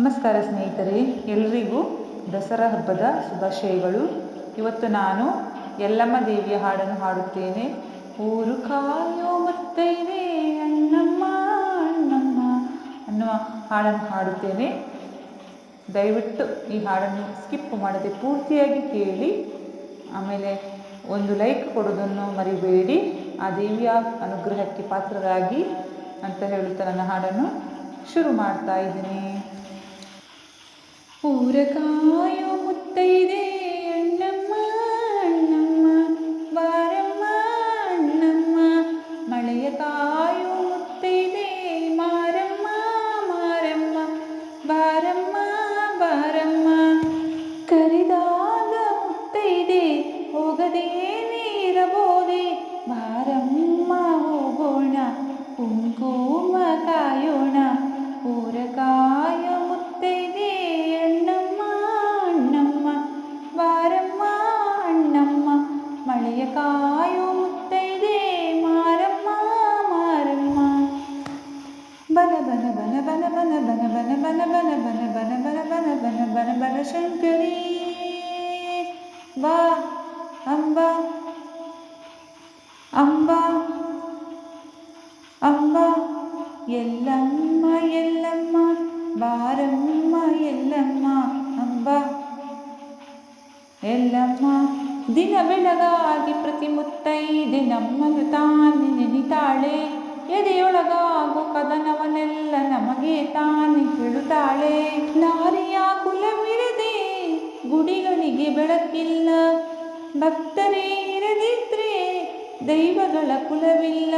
ನಮಸ್ಕಾರ ಸ್ನೇಹಿತರೆ, ಎಲ್ರಿಗೂ ದಸರಾ ಹಬ್ಬದ ಶುಭಾಶಯಗಳು. ಇವತ್ತು ನಾನು ಯಲ್ಲಮ್ಮ ದೇವಿಯ ಹಾಡನ್ನು ಹಾಡುತ್ತೇನೆ. ಊರು ಕಾಯೋ ಮತ್ತೈನೆ, ಅಣ್ಣಮ್ಮ ಅಣ್ಣಮ್ಮ ಅನ್ನುವ ಹಾಡನ್ನು ಹಾಡುತ್ತೇನೆ. ದಯವಿಟ್ಟು ಈ ಹಾಡನ್ನು ಸ್ಕಿಪ್ ಮಾಡದೆ ಪೂರ್ತಿಯಾಗಿ ಕೇಳಿ. ಆಮೇಲೆ ಒಂದು ಲೈಕ್ ಕೊಡೋದನ್ನು ಮರಿಬೇಡಿ. ಆ ದೇವಿಯ ಅನುಗ್ರಹಕ್ಕೆ ಪಾತ್ರರಾಗಿ ಅಂತ ಹೇಳುತ್ತಾ ನನ್ನ ಹಾಡನ್ನು ಶುರು ಮಾಡ್ತಾ ಇದ್ದೀನಿ. ಊರಕಾಯೋ ಮುತ್ತೈದೆ ಬನ ಬನ ಬನ ಬನ ಬನ ಬನ ಬನ ಬನ ಶಂಕರಿ. ಬಾ ಅಂಬಾ ಅಂಬಾ ಅಂಬಾ. ಎಲ್ಲಮ್ಮ ಎಲ್ಲಮ್ಮ, ಬಾರಮ್ಮ, ಎಲ್ಲಮ್ಮ, ಅಂಬಾ. ಎಲ್ಲಮ್ಮ, ದಿನ ಬೆಳಗಾಗಿ ಪ್ರತಿ ಮುತ್ತೈದೆ ನಮ್ಮನ್ನು ತಾನೆ ನೆನಿತಾಳೆ. ಎದೆಯೊಳಗಾಗೋ ಕದನವನೆಲ್ಲ ನಮಗೆ ತಾನೆ ಹೇಳುತ್ತಾಳೆ ನಾರಿಯ ಕುಲವಿರದೆ ಗುಡಿಗಳಿಗೆ ಬೆಳಕಿಲ್ಲ. ಭಕ್ತರೇ, ಇರದಿದ್ರೆ ದೈವಗಳ ಕುಲವಿಲ್ಲ.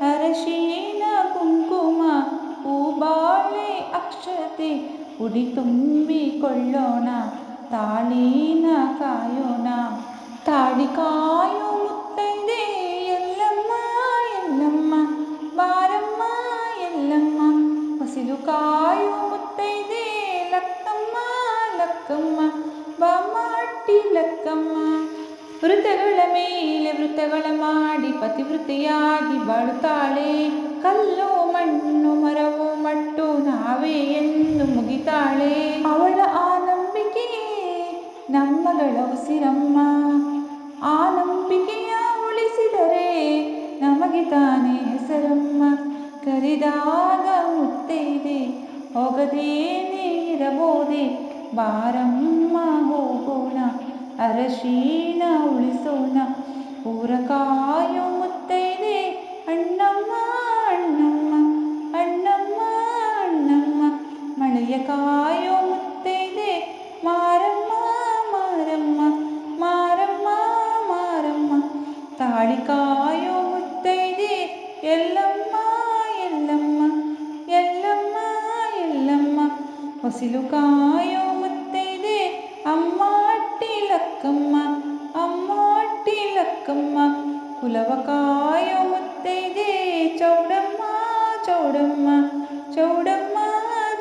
ಅರಶಿನ ಕುಂಕುಮ ಹೂಬಾಳೆ ಅಕ್ಷತೆ ಉಡಿ ತುಂಬಿಕೊಳ್ಳೋಣ. ತಾಳೀನ ಕಾಯೋಣ. ತಾಳಿ ಕಾಯೋ ಮುತ್ತೈದೆ ವೃತಗಳ ಮೇಲೆ ವೃತ್ತಗಳ ಮಾಡಿ ಪತಿವೃತ್ತಿಯಾಗಿ ಬಾಳುತ್ತಾಳೆ. ಕಲ್ಲು ಮಣ್ಣು ಮರವು ಮಟ್ಟು ನಾವೇ ಎಂದು ಮುಗಿತಾಳೆ. ಅವಳ ಆ ನಂಬಿಕೆ ನಮ್ಮಗಳ ಉಸಿರಮ್ಮ. ಆ ನಂಬಿಕೆಯ ಉಳಿಸಿದರೆ ನಮಗೆ ತಾನೇ ಹೆಸರಮ್ಮ. ಕರೆದಾಗ ಮುತ್ತೈದೆ, ಹೋಗದೇನೆ ಇರಬೋದೆ ಬಾರಮ್ಮ, ಹೋಗೋಣ. ಅರಶೀನ ಉಳಿಸೋಣ ಊರ ಕಾಯೋ ಮುತ್ತೈದೆ ಅಣ್ಣಮ್ಮ ಅಣ್ಣಮ್ಮ ಅಣ್ಣಮ್ಮ ಅಣ್ಣಮ್ಮ ಮಳೆಯ ಕಾಯೋ ಮುತ್ತೈದೆ ಮಾರಮ್ಮ ಮಾರಮ್ಮ ಮಾರಮ್ಮ ಮಾರಮ್ಮ ತಾಳಿ ಕಾಯೋ ಮುತ್ತೈದೆ ಎಲ್ಲಮ್ಮ ಎಲ್ಲಮ್ಮ ಎಲ್ಲಮ್ಮ ಎಲ್ಲಮ್ಮ ಹೊಸಿಲು ಕಾಯೋ ಮುತ್ತೈದೆ ಅಮ್ಮ లక్కమ్మ అమ్మాటి లక్కమ్మ కులవకాయ ముత్తైదే చౌడమ్మ చౌడమ్మ చౌడమ్మ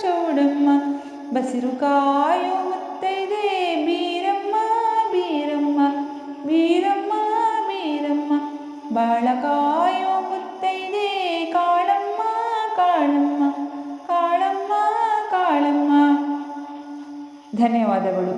చౌడమ్మ. బసిరుకాయ ముత్తైదే బీరమ్మ బీరమ్మ బీరమ్మ బీరమ్మ. బాళకాయ ముత్తైదే కాళమ్మ కాళమ్మ ಕಾಳಮ್ಮ ಕಾಳಮ್ಮ ಧನ್ಯವಾದಗಳು